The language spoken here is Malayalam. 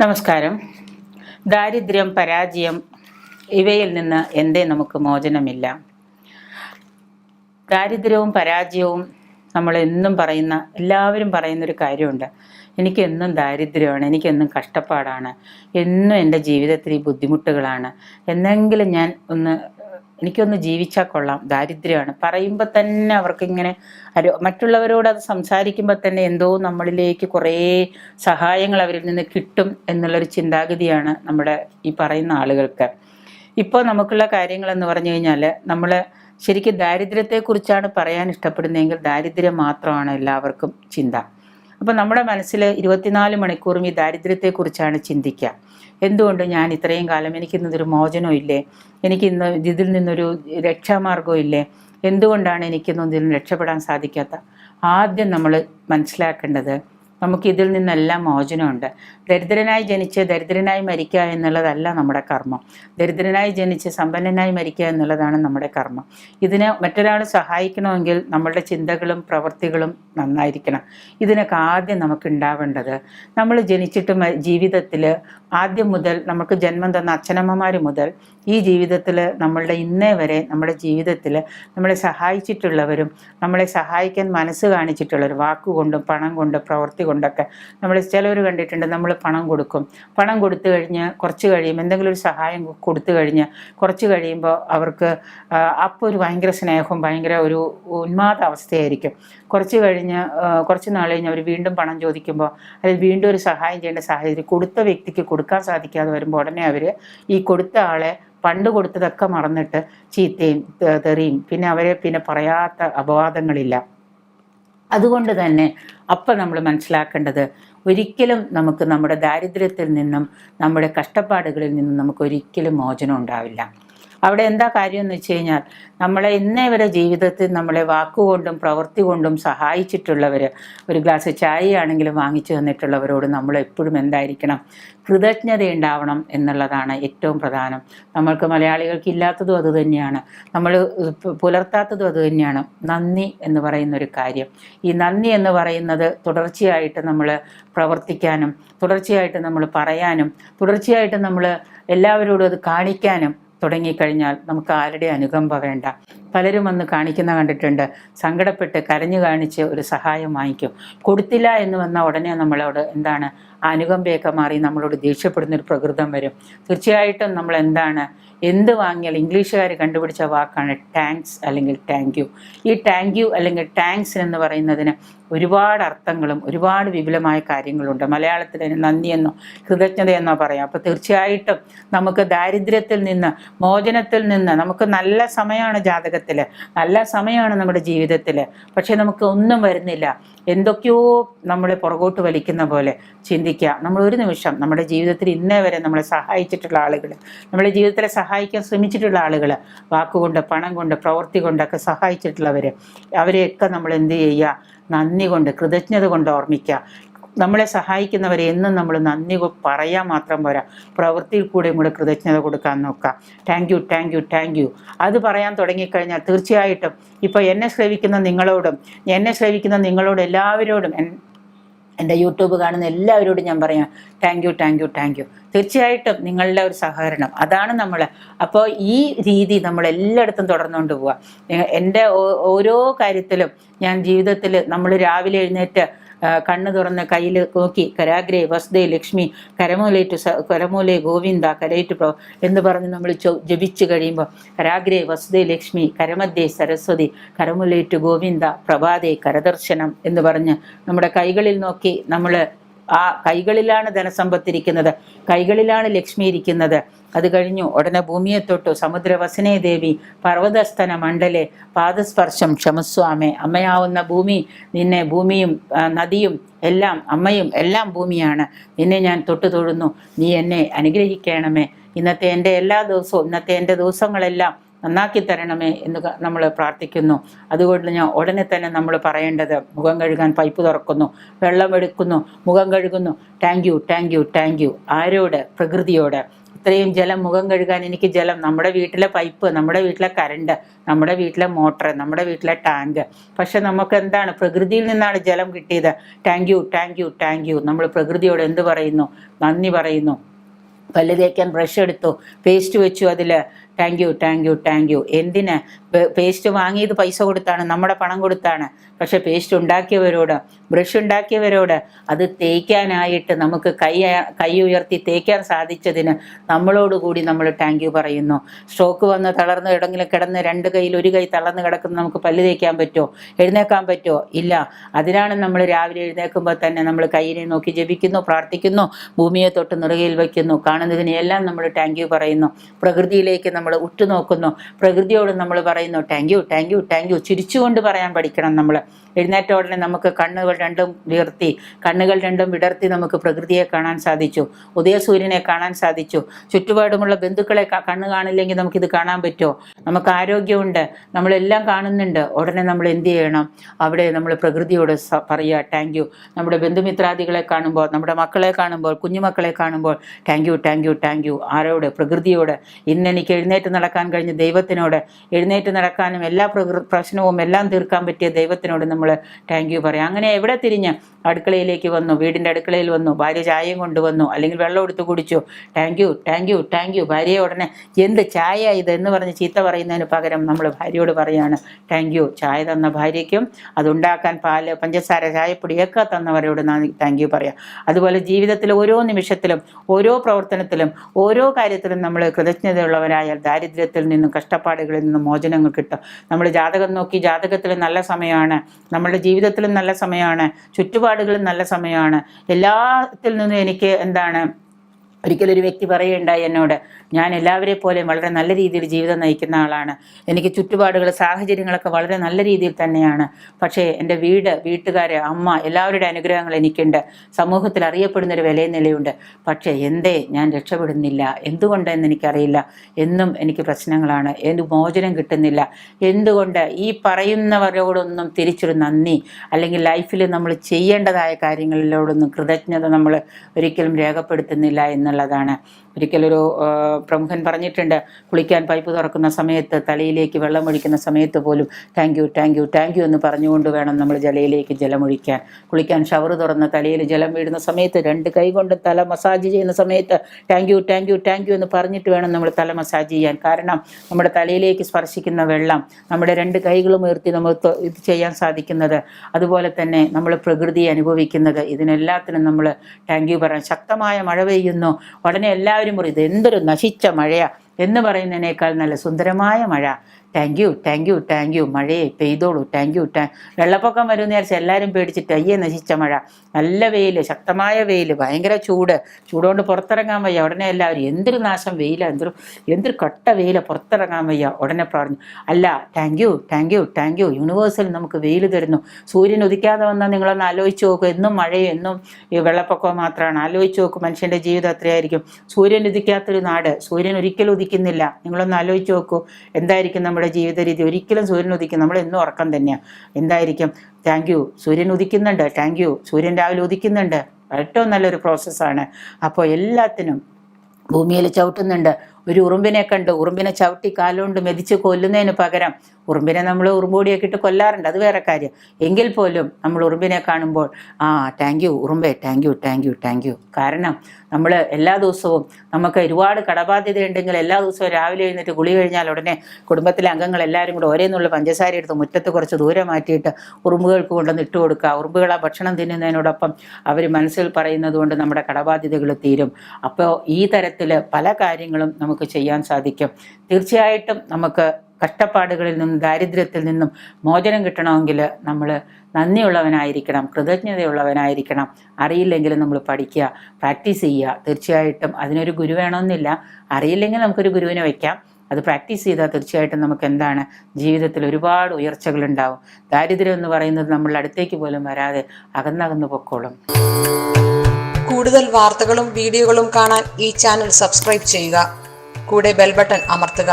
നമസ്കാരം. ദാരിദ്ര്യം പരാജയം ഇവയിൽ നിന്ന് എന്തേ നമുക്ക് മോചനമില്ല. ദാരിദ്ര്യവും പരാജയവും നമ്മൾ എന്നും പറയുന്ന എല്ലാവരും പറയുന്ന ഒരു കാര്യമുണ്ട്. എനിക്കെന്നും ദാരിദ്ര്യമാണ് എനിക്കെന്നും കഷ്ടപ്പാടാണ് എന്നും എന്റെ ജീവിതത്തിൽ ബുദ്ധിമുട്ടുകളാണ്. എന്നെങ്കിലും ഞാൻ ഒന്ന് എനിക്കൊന്ന് ജീവിച്ചാൽ കൊള്ളാം. ദാരിദ്ര്യമാണ്. പറയുമ്പോൾ തന്നെ അവർക്കിങ്ങനെ മറ്റുള്ളവരോട് അത് സംസാരിക്കുമ്പോൾ തന്നെ എന്തോ നമ്മളിലേക്ക് കുറേ സഹായങ്ങൾ അവരിൽ നിന്ന് കിട്ടും എന്നുള്ളൊരു ചിന്താഗതിയാണ് നമ്മുടെ ഈ പറയുന്ന ആളുകൾക്ക്. ഇപ്പോൾ നമുക്കുള്ള കാര്യങ്ങളെന്ന് പറഞ്ഞു കഴിഞ്ഞാൽ നമ്മൾ ശരിക്കും ദാരിദ്ര്യത്തെക്കുറിച്ചാണ് പറയാൻ ഇഷ്ടപ്പെടുന്നതെങ്കിൽ ദാരിദ്ര്യം മാത്രമാണ് എല്ലാവർക്കും ചിന്ത. അപ്പോൾ നമ്മുടെ മനസ്സിൽ ഇരുപത്തിനാല് മണിക്കൂറും ഈ ദാരിദ്ര്യത്തെക്കുറിച്ചാണ് ചിന്തിക്കുക. എന്തുകൊണ്ട് ഞാൻ ഇത്രയും കാലം എനിക്കിന്നതൊരു മോചനം ഇല്ലേ? എനിക്കിന്ന് ഇതിൽ നിന്നൊരു രക്ഷാമാർഗം ഇല്ലേ? എന്തുകൊണ്ടാണ് എനിക്കിന്നും ഇതിൽ രക്ഷപ്പെടാൻ സാധിക്കാത്ത? ആദ്യം നമ്മൾ മനസ്സിലാക്കേണ്ടത് നമുക്കിതിൽ നിന്നെല്ലാം മോചനമുണ്ട്. ദരിദ്രനായി ജനിച്ച് ദരിദ്രനായി മരിക്കുക എന്നുള്ളതല്ല നമ്മുടെ കർമ്മം. ദരിദ്രനായി ജനിച്ച് സമ്പന്നനായി മരിക്കുക എന്നുള്ളതാണ് നമ്മുടെ കർമ്മം. ഇതിനെ മറ്റൊരാൾ സഹായിക്കണമെങ്കിൽ നമ്മളുടെ ചിന്തകളും പ്രവൃത്തികളും നന്നായിരിക്കണം. ഇതിനൊക്കെ ആദ്യം നമുക്ക് ഉണ്ടാവേണ്ടത് നമ്മൾ ജനിച്ചിട്ട് ജീവിതത്തിൽ ആദ്യം മുതൽ നമുക്ക് ജന്മം തന്ന അച്ഛനമ്മമാർ മുതൽ ഈ ജീവിതത്തിൽ നമ്മളുടെ ഇന്നേ വരെ നമ്മുടെ ജീവിതത്തിൽ നമ്മളെ സഹായിച്ചിട്ടുള്ളവരും നമ്മളെ സഹായിക്കാൻ മനസ്സ് കാണിച്ചിട്ടുള്ളവർ വാക്കുകൊണ്ടും പണം കൊണ്ടും പ്രവൃത്തി കൊണ്ടൊക്കെ നമ്മൾ ചിലവർ കണ്ടിട്ടുണ്ട് നമ്മൾ പണം കൊടുക്കും. പണം കൊടുത്തു കഴിഞ്ഞ് കുറച്ച് കഴിയുമ്പോൾ എന്തെങ്കിലും ഒരു സഹായം കൊടുത്തു കഴിഞ്ഞ് കുറച്ച് കഴിയുമ്പോൾ അവർക്ക് അപ്പോൾ ഒരു ഭയങ്കര സ്നേഹവും ഭയങ്കര ഒരു ഉന്മാദ അവസ്ഥയായിരിക്കും. കുറച്ച് കഴിഞ്ഞ് കുറച്ച് നാൾ കഴിഞ്ഞ് അവർ വീണ്ടും പണം ചോദിക്കുമ്പോൾ അതിൽ വീണ്ടും ഒരു സഹായം ചെയ്യേണ്ട സാഹചര്യം കൊടുത്ത വ്യക്തിക്ക് കൊടുക്കാൻ സാധിക്കാതെ വരുമ്പോൾ ഉടനെ അവർ ഈ കൊടുത്ത ആളെ പണ്ട് കൊടുത്തതൊക്കെ മറന്നിട്ട് ചീത്തയും തെറിയും പിന്നെ അവരെ പിന്നെ പറയാത്ത അപവാദങ്ങളില്ല. അതുകൊണ്ട് തന്നെ അപ്പം നമ്മൾ മനസ്സിലാക്കേണ്ടത് ഒരിക്കലും നമുക്ക് നമ്മുടെ ദാരിദ്ര്യത്തിൽ നിന്നും നമ്മുടെ കഷ്ടപ്പാടുകളിൽ നിന്നും നമുക്ക് ഒരിക്കലും മോചനം ഉണ്ടാവില്ല. അവിടെ എന്താ കാര്യം എന്ന് വെച്ച് കഴിഞ്ഞാൽ നമ്മളെ ഇന്നേ വരെ ജീവിതത്തിൽ നമ്മളെ വാക്കുകൊണ്ടും പ്രവൃത്തി കൊണ്ടും സഹായിച്ചിട്ടുള്ളവർ ഒരു ഗ്ലാസ് ചായയാണെങ്കിലും വാങ്ങിച്ചു തന്നിട്ടുള്ളവരോട് നമ്മൾ എപ്പോഴും എന്തായിരിക്കണം? കൃതജ്ഞത ഉണ്ടാവണം എന്നുള്ളതാണ് ഏറ്റവും പ്രധാനം. നമ്മൾക്ക് മലയാളികൾക്ക് ഇല്ലാത്തതും അതുതന്നെയാണ് നമ്മൾ പുലർത്താത്തതും അതുതന്നെയാണ് നന്ദി എന്ന് പറയുന്ന ഒരു കാര്യം. ഈ നന്ദി എന്ന് പറയുന്നത് തുടർച്ചയായിട്ട് നമ്മൾ പ്രവർത്തിക്കാനും തുടർച്ചയായിട്ട് നമ്മൾ പറയാനും തുടർച്ചയായിട്ട് നമ്മൾ എല്ലാവരോടും അത് കാണിക്കാനും തുടങ്ങിക്കഴിഞ്ഞാൽ നമുക്ക് ആരുടെ അനുകമ്പ വേണ്ട? പലരും വന്ന് കാണിക്കുന്ന കണ്ടിട്ടുണ്ട്. സങ്കടപ്പെട്ട് കരഞ്ഞു കാണിച്ച് ഒരു സഹായം വാങ്ങിക്കും. കൊടുത്തില്ല എന്ന് വന്ന ഉടനെ നമ്മളോട് എന്താണ് അനുകമ്പയൊക്കെ മാറി നമ്മളോട് ദേഷ്യപ്പെടുന്ന ഒരു പ്രകൃതം വരും. തീർച്ചയായിട്ടും നമ്മൾ എന്താണ് എന്ത് വാങ്ങിയാൽ ഇംഗ്ലീഷുകാർ കണ്ടുപിടിച്ച വാക്കാണ് ടാങ്ക്സ് അല്ലെങ്കിൽ താങ്ക് യു ഈ താങ്ക് യു അല്ലെങ്കിൽ ടാങ്ക്സ് എന്ന് പറയുന്നതിന് ഒരുപാട് അർത്ഥങ്ങളും ഒരുപാട് വിപുലമായ കാര്യങ്ങളുണ്ട്. മലയാളത്തിൽ നന്ദിയെന്നോ കൃതജ്ഞതയെന്നോ പറയാം. അപ്പോൾ തീർച്ചയായിട്ടും നമുക്ക് ദാരിദ്ര്യത്തിൽ നിന്ന് മോചനത്തിൽ നിന്ന് നമുക്ക് നല്ല സമയമാണ് ജാതകത്തിൽ നല്ല സമയമാണ് നമ്മുടെ ജീവിതത്തിൽ പക്ഷേ നമുക്ക് ഒന്നും വരുന്നില്ല. എന്തൊക്കെയോ നമ്മളെ പുറകോട്ട് വലിക്കുന്ന പോലെ ചിന്തിക്കുക. നമ്മൾ ഒരു നിമിഷം നമ്മുടെ ജീവിതത്തിൽ ഇന്നേ വരെ നമ്മളെ സഹായിച്ചിട്ടുള്ള ആളുകൾ നമ്മുടെ ജീവിതത്തിലെ സഹായിക്കാൻ ശ്രമിച്ചിട്ടുള്ള ആളുകൾ വാക്കുകൊണ്ട് പണം കൊണ്ട് പ്രവൃത്തി കൊണ്ടൊക്കെ സഹായിച്ചിട്ടുള്ളവർ അവരെയൊക്കെ നമ്മൾ എന്ത് ചെയ്യുക? നന്ദി കൊണ്ട് കൃതജ്ഞത കൊണ്ട് ഓർമ്മിക്കുക. നമ്മളെ സഹായിക്കുന്നവരെ എന്നും നമ്മൾ നന്ദി പറയാൻ മാത്രം പോരാ. പ്രവൃത്തിയിൽ കൂടെ കൂടെ കൃതജ്ഞത കൊടുക്കാൻ നോക്കുക thank you thank you thank you അത് പറയാൻ തുടങ്ങിക്കഴിഞ്ഞാൽ തീർച്ചയായിട്ടും ഇപ്പോൾ എന്നെ ശ്രവിക്കുന്ന നിങ്ങളോടും എന്നെ ശ്രവിക്കുന്ന നിങ്ങളോട് എല്ലാവരോടും എന്റെ യൂട്യൂബ് കാണുന്ന എല്ലാവരോടും ഞാൻ പറയാം. Thank you thank you thank you തീർച്ചയായിട്ടും നിങ്ങളുടെ ഒരു സഹകരണം. അതാണ് നമ്മൾ അപ്പോൾ ഈ രീതി നമ്മൾ എല്ലായിടത്തും തുടർന്നുകൊണ്ട് പോവുക എന്റെ ഓരോ കാര്യത്തിലും ഞാൻ ജീവിതത്തിൽ നമ്മൾ രാവിലെ എഴുന്നേറ്റ് കണ്ണു തുറന്ന് കയ്യിൽ നോക്കി കരാഗ്രേ വസുദേ ലക്ഷ്മി കരമൂലേറ്റു കരമൂലെ ഗോവിന്ദ കരയേറ്റു പ്രോ എന്ന് പറഞ്ഞ് നമ്മൾ ജപിച്ചു കഴിയുമ്പോൾ കരാഗ്രേ വസുദേ ലക്ഷ്മി കരമധ്യേ സരസ്വതി കരമൂലേറ്റു ഗോവിന്ദ പ്രഭാതേ കരദർശനം എന്ന് പറഞ്ഞ് നമ്മുടെ കൈകളിൽ നോക്കി നമ്മൾ ആ കൈകളിലാണ് ധനസമ്പത്തിരിക്കുന്നത് കൈകളിലാണ് ലക്ഷ്മി ഇരിക്കുന്നത്. അത് കഴിഞ്ഞു ഉടനെ ഭൂമിയെ തൊട്ടു സമുദ്രവസനേ ദേവി പർവതസ്ഥന മണ്ഡലെ പാദസ്പർശം ക്ഷമസ്വാമേ. അമ്മയാവുന്ന ഭൂമി നിന്നെ ഭൂമിയും നദിയും എല്ലാം അമ്മയും എല്ലാം ഭൂമിയാണ്. നിന്നെ ഞാൻ തൊട്ടു തൊഴുന്നു. നീ എന്നെ അനുഗ്രഹിക്കണമേ. ഇന്നത്തെ എന്റെ എല്ലാ ദിവസവും ഇന്നത്തെ എന്റെ ദിവസങ്ങളെല്ലാം നന്നാക്കി തരണമേ എന്ന് നമ്മൾ പ്രാർത്ഥിക്കുന്നു. അതുകൊണ്ട് ഞാൻ ഉടനെ തന്നെ നമ്മൾ പറയേണ്ടത് മുഖം കഴുകാൻ പൈപ്പ് തുറക്കുന്നു വെള്ളം എടുക്കുന്നു മുഖം കഴുകുന്നു. Thank you thank you thank you ആരോട്? പ്രകൃതിയോട്. ഇത്രയും ജലം മുഖം കഴുകാൻ എനിക്ക് ജലം. നമ്മുടെ വീട്ടിലെ പൈപ്പ് നമ്മുടെ വീട്ടിലെ കരണ്ട് നമ്മുടെ വീട്ടിലെ മോട്ടർ നമ്മുടെ വീട്ടിലെ ടാങ്ക്. പക്ഷെ നമുക്ക് എന്താണ്? പ്രകൃതിയിൽ നിന്നാണ് ജലം കിട്ടിയത്. Thank you thank you thank you നമ്മൾ പ്രകൃതിയോട് എന്ത് പറയുന്നു? നന്ദി പറയുന്നു. പല്ല് തേക്കാൻ ബ്രഷ് എടുത്തു പേസ്റ്റ് വെച്ചു അതിൽ thank you thank you thank you എന്തിന്? പേസ്റ്റ് വാങ്ങിയത് പൈസ കൊടുത്താണ് നമ്മുടെ പണം കൊടുത്താണ്. പക്ഷെ പേസ്റ്റ് ഉണ്ടാക്കിയവരോട് ബ്രഷ് ഉണ്ടാക്കിയവരോട് അത് തേക്കാനായിട്ട് നമുക്ക് കൈ കൈ ഉയർത്തി തേക്കാൻ സാധിച്ചതിന് നമ്മളോട് കൂടി നമ്മൾ താങ്ക് യു പറയുന്നു. സ്ട്രോക്ക് വന്ന് തളർന്ന് കിടങ്ങിൽ കിടന്ന് രണ്ട് കൈയിൽ ഒരു കൈ തളർന്ന് കിടക്കുന്ന നമുക്ക് പല്ല് തേക്കാൻ പറ്റുമോ? എഴുന്നേക്കാൻ പറ്റുമോ? ഇല്ല. അതിനാണ് നമ്മൾ രാവിലെ എഴുന്നേൽക്കുമ്പോൾ തന്നെ നമ്മൾ കൈയിനെ നോക്കി ജപിക്കുന്നു പ്രാർത്ഥിക്കുന്നു ഭൂമിയെ തൊട്ട് നിറുകയിൽ വയ്ക്കുന്നു കാണുന്നതിനെല്ലാം നമ്മൾ താങ്ക് യു പറയുന്നു. പ്രകൃതിയിലേക്ക് നമ്മൾ ഉറ്റുനോക്കുന്നു. പ്രകൃതിയോട് നമ്മൾ പറയുന്നു thank you thank you thank you ചിരിച്ചുകൊണ്ട് പറയാൻ പഠിക്കണം നമ്മൾ. എഴുന്നേറ്റ ഉടനെ നമുക്ക് കണ്ണുകൾ രണ്ടും വിടർത്തി കണ്ണുകൾ രണ്ടും വിടർത്തി നമുക്ക് പ്രകൃതിയെ കാണാൻ സാധിച്ചു ഉദയസൂര്യനെ കാണാൻ സാധിച്ചു. ചുറ്റുപാടുമുള്ള ബന്ധുക്കളെ കണ്ണ് കാണില്ലെങ്കിൽ നമുക്കിത് കാണാൻ പറ്റുമോ? നമുക്ക് ആരോഗ്യമുണ്ട് നമ്മളെല്ലാം കാണുന്നുണ്ട്. ഉടനെ നമ്മൾ എന്ത് ചെയ്യണം? അവിടെ നമ്മൾ പ്രകൃതിയോട് പറയുക താങ്ക് യു നമ്മുടെ ബന്ധുമിത്രാദികളെ കാണുമ്പോൾ നമ്മുടെ മക്കളെ കാണുമ്പോൾ കുഞ്ഞുമക്കളെ കാണുമ്പോൾ thank you thank you thank you ആരോട്? പ്രകൃതിയോട്. ഇന്ന് എനിക്ക് എഴുന്നേറ്റ് നടക്കാൻ കഴിഞ്ഞ ദൈവത്തിനോട്. എഴുന്നേറ്റ് നടക്കാനും എല്ലാ പ്രശ്നവും എല്ലാം തീർക്കാൻ പറ്റിയ ദൈവത്തിനോട് നമ്മൾ താങ്ക് യു പറയാം. അങ്ങനെ എവിടെ തിരിഞ്ഞ്? അടുക്കളയിലേക്ക് വന്നു വീടിന്റെ അടുക്കളയിൽ വന്നു ഭാര്യ ചായയും കൊണ്ടുവന്നു അല്ലെങ്കിൽ വെള്ളം എടുത്ത് കുടിച്ചു. Thank you thank you thank you ഭാര്യയെ ഉടനെ എന്ത് ചായ ഇത് എന്ന് പറഞ്ഞ് ചീത്ത പറയുന്നതിന് പകരം നമ്മൾ ഭാര്യയോട് പറയാണ് താങ്ക് യു ചായ തന്ന ഭാര്യയ്ക്കും അതുണ്ടാക്കാൻ പാൽ പഞ്ചസാര ചായപ്പൊടിയൊക്കെ തന്നവരോട് താങ്ക് യു പറയാം. അതുപോലെ ജീവിതത്തിൽ ഓരോ നിമിഷത്തിലും ഓരോ പ്രവർത്തനത്തിലും ഓരോ കാര്യത്തിലും നമ്മൾ കൃതജ്ഞതയുള്ളവരായാൽ ദാരിദ്ര്യത്തിൽ നിന്നും കഷ്ടപ്പാടുകളിൽ നിന്നും മോചനങ്ങൾ കിട്ടും. നമ്മൾ ജാതകം നോക്കി ജാതകത്തിൽ നല്ല സമയമാണ്. നമ്മളുടെ ജീവിതത്തിലും നല്ല സമയമാണ്. ചുറ്റുപാടുകളും നല്ല സമയമാണ്. എല്ലാത്തിൽ നിന്നും എനിക്ക് എന്താണ് ഒരിക്കലൊരു വ്യക്തി പറയുകയുണ്ടായി എന്നോട് ഞാൻ എല്ലാവരെ പോലെയും വളരെ നല്ല രീതിയിൽ ജീവിതം നയിക്കുന്ന ആളാണ്. എനിക്ക് ചുറ്റുപാടുകൾ സാഹചര്യങ്ങളൊക്കെ വളരെ നല്ല രീതിയിൽ തന്നെയാണ്. പക്ഷേ എന്റെ വീട് വീട്ടുകാർ അമ്മ എല്ലാവരുടെ അനുഗ്രഹങ്ങൾ എനിക്കുണ്ട്. സമൂഹത്തിൽ അറിയപ്പെടുന്നൊരു വിലയും നിലയുണ്ട്. പക്ഷേ എന്തേ ഞാൻ രക്ഷപ്പെടുന്നില്ല. എന്തുകൊണ്ടെന്ന് എനിക്കറിയില്ല. എന്നും എനിക്ക് പ്രശ്നങ്ങളാണ്. എന്ത് മോചനം കിട്ടുന്നില്ല. എന്തുകൊണ്ട് ഈ പറയുന്നവരോടൊന്നും തിരിച്ചൊരു നന്ദി അല്ലെങ്കിൽ ലൈഫിൽ നമ്മൾ ചെയ്യേണ്ടതായ കാര്യങ്ങളിലോടൊന്നും കൃതജ്ഞത നമ്മൾ ഒരിക്കലും രേഖപ്പെടുത്തുന്നില്ല എന്നുള്ളതാണ് ഒരിക്കലൊരു പ്രമുഖൻ പറഞ്ഞിട്ടുണ്ട് കുളിക്കാൻ പൈപ്പ് തുറക്കുന്ന സമയത്ത് തലയിലേക്ക് വെള്ളം ഒഴിക്കുന്ന സമയത്ത് പോലും thank you thank you thank you എന്ന് പറഞ്ഞുകൊണ്ട് വേണം നമ്മൾ ജലയിലേക്ക് ജലമൊഴിക്കാൻ. കുളിക്കാൻ ഷവർ തുറന്ന് തലയിൽ ജലം വീഴുന്ന സമയത്ത് രണ്ട് കൈ കൊണ്ട് തല മസാജ് ചെയ്യുന്ന സമയത്ത് thank you thank you thank you എന്ന് പറഞ്ഞിട്ട് വേണം നമ്മൾ തല മസാജ് ചെയ്യാൻ. കാരണം നമ്മുടെ തലയിലേക്ക് സ്പർശിക്കുന്ന വെള്ളം നമ്മുടെ രണ്ട് കൈകളും ഉയർത്തി നമ്മൾ ഇത് ചെയ്യാൻ സാധിക്കുന്നത്. അതുപോലെ തന്നെ നമ്മൾ പ്രകൃതി അനുഭവിക്കുന്നത്. ഇതിനെല്ലാത്തിനും നമ്മൾ താങ്ക് യു പറയാം. ശക്തമായ മഴ പെയ്യുന്നു. ഉടനെ എല്ലാവരും പറയും ഇത് എന്തൊരു നശിച്ച മഴയാ. എന്ന് പറയുന്നതിനേക്കാൾ നല്ല സുന്ദരമായ മഴ. Thank you thank you thank you മഴയെ പെയ്തോളൂ. താങ്ക് യു താ വെള്ളപ്പൊക്കം വരുന്ന വിചാരിച്ച് എല്ലാവരും പേടിച്ചിട്ട് അയ്യേ നശിച്ച മഴ. നല്ല വെയിൽ ശക്തമായ വെയിൽ ഭയങ്കര ചൂട്. ചൂടുകൊണ്ട് പുറത്തിറങ്ങാൻ വയ്യ. ഉടനെ എല്ലാവരും എന്തൊരു നാശം വെയില എന്തൊരു എന്തൊരു കട്ട വെയില പുറത്തിറങ്ങാൻ വയ്യ. ഉടനെ പറഞ്ഞു. അല്ല thank you thank you thank you യൂണിവേഴ്സിൽ നമുക്ക് വെയിൽ തരുന്നു. സൂര്യൻ ഉദിക്കാതെ വന്നാൽ നിങ്ങളൊന്ന് ആലോചിച്ച് നോക്കും. എന്നും മഴയും എന്നും ഈ വെള്ളപ്പൊക്കവും മാത്രമാണ്. ആലോചിച്ച് നോക്കും മനുഷ്യന്റെ ജീവിതം എത്രയായിരിക്കും സൂര്യൻ ഉദിക്കാത്തൊരു നാട്. സൂര്യൻ ഒരിക്കലും ഉദിക്കുന്നില്ല. നിങ്ങളൊന്ന് ആലോചിച്ച് നോക്കൂ. എന്തായിരിക്കും നമ്മുടെ ജീവിത രീതി ഒരിക്കലും സൂര്യൻ ഉദിക്കും. നമ്മൾ എന്നും ഉറക്കം തന്നെയാണ് എന്തായിരിക്കും? താങ്ക് യു സൂര്യൻ ഉദിക്കുന്നുണ്ട്. താങ്ക് യു സൂര്യൻ രാവിലെ ഉദിക്കുന്നുണ്ട്. ഏറ്റവും നല്ലൊരു പ്രോസസ്സാണ് അപ്പോൾ എല്ലാത്തിനും ഭൂമിയിൽ ചവിട്ടുന്നുണ്ട്. ഒരു ഉറുമ്പിനെ കണ്ട്. ഉറുമ്പിനെ ചവിട്ടി കാലുകൊണ്ട് മെതിച്ച് കൊല്ലുന്നതിന് പകരം ഉറുമ്പിനെ നമ്മൾ ഉറുമ്പൊടിയൊക്കെ ഇട്ട് കൊല്ലാറുണ്ട്. അത് വേറെ കാര്യം. എങ്കിൽ പോലും നമ്മൾ ഉറുമ്പിനെ കാണുമ്പോൾ ആ thank you ഉറുമ്പേ thank you thank you thank you കാരണം നമ്മൾ എല്ലാ ദിവസവും നമുക്ക് ഒരുപാട് കടബാധ്യത ഉണ്ടെങ്കിൽ എല്ലാ ദിവസവും രാവിലെ എഴുന്നേറ്റ് കുളി കഴിഞ്ഞാൽ ഉടനെ കുടുംബത്തിലെ അംഗങ്ങൾ എല്ലാവരും കൂടെ ഒരേ എന്നുള്ള പഞ്ചസാര എടുത്ത് മുറ്റത്ത് കുറച്ച് ദൂരെ മാറ്റിയിട്ട് ഉറുമ്പുകൾക്ക് കൊണ്ടുവന്ന് ഇട്ട് കൊടുക്കുക. ഉറുമ്പുകൾ ആ ഭക്ഷണം തിന്നുന്നതിനോടൊപ്പം അവർ മനസ്സിൽ പറയുന്നത് കൊണ്ട് നമ്മുടെ കടബാധ്യതകൾ തീരും. അപ്പോൾ ഈ തരത്തിൽ പല കാര്യങ്ങളും നമുക്ക് ചെയ്യാൻ സാധിക്കും. തീർച്ചയായിട്ടും നമുക്ക് കഷ്ടപ്പാടുകളിൽ നിന്നും ദാരിദ്ര്യത്തിൽ നിന്നും മോചനം കിട്ടണമെങ്കിൽ നമ്മൾ നന്ദിയുള്ളവനായിരിക്കണം കൃതജ്ഞതയുള്ളവനായിരിക്കണം. അറിയില്ലെങ്കിലും നമ്മൾ പഠിക്കുക പ്രാക്ടീസ് ചെയ്യുക. തീർച്ചയായിട്ടും അതിനൊരു ഗുരു വേണമെന്നില്ല. അറിയില്ലെങ്കിൽ നമുക്കൊരു ഗുരുവിനെ വയ്ക്കാം അത് പ്രാക്ടീസ് ചെയ്താൽ തീർച്ചയായിട്ടും നമുക്ക് എന്താണ്? ജീവിതത്തിൽ ഒരുപാട് ഉയർച്ചകൾ ഉണ്ടാവും. ദാരിദ്ര്യം എന്ന് പറയുന്നത് നമ്മളുടെ അടുത്തേക്ക് പോലും വരാതെ അകന്നകന്ന് പൊക്കോളും. കൂടുതൽ വാർത്തകളും വീഡിയോകളും കാണാൻ ഈ ചാനൽ സബ്സ്ക്രൈബ് ചെയ്യുക. കൂടെ ബെൽ ബട്ടൺ അമർത്തുക.